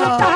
ಮಾತಾ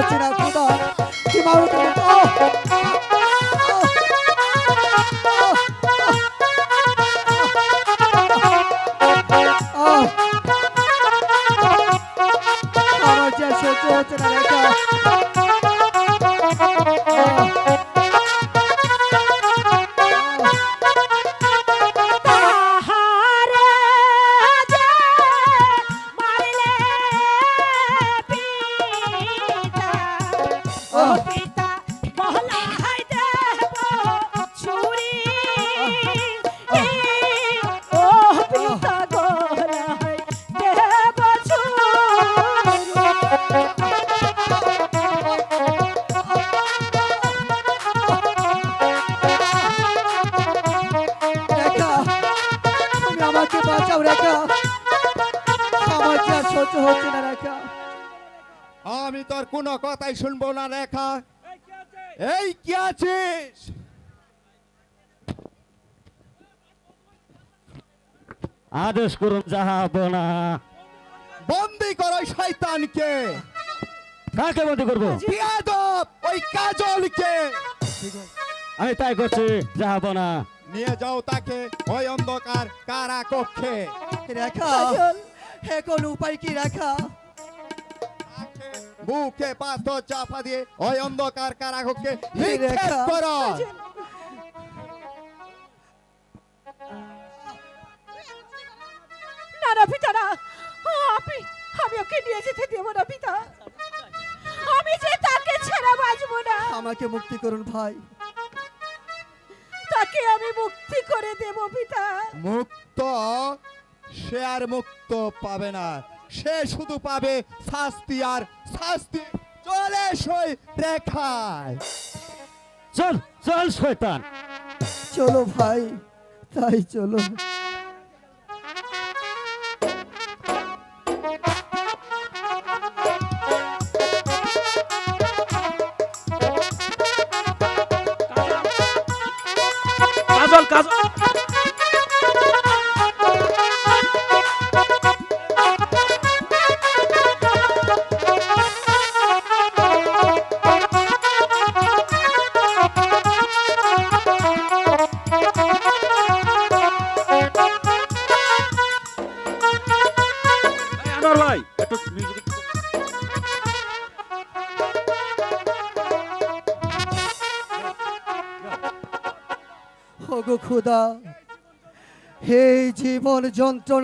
হচ্ছে না খোদা কি রেখা। আমার যে আর সহ্য হচ্ছে না রেখা। আমি তোর কোনো কথাই শুনব না রেখা। এই কি আছিস? আদেশ করুন যাহাবো না। বন্দি কর ওই শয়তানকে। কাকে বন্দি করব? ওই কাজলকে। আমি তাই করছি যাহাবো না। নিয়ে যাও তাকে ওই অন্ধকার কারা কক্ষে রেখা এখন উপায় কি রেখা? বুকে পাথর চাপা দিয়ে ওই অন্ধকার কারা কক্ষে হে নিক্ষেপ করো। না না পিতা না। আপনি আমি ওকে নিয়ে যেতে দেব না পিতা। আমি যে তাকে ছেড়ে বাঁচবো না। আমাকে মুক্তি করুন ভাই। তাকে আমি মুক্তি করে দেব পিতা। মুক্ত? সে আর মুক্ত পাবে না। সে শুধু পাবে শাস্তি আর শাস্তি। চলে সই দেখায় চল চল শয়তান। চলো ভাই তাই চলো। ওগো খুদা। হে জীবন যন্ত্রণা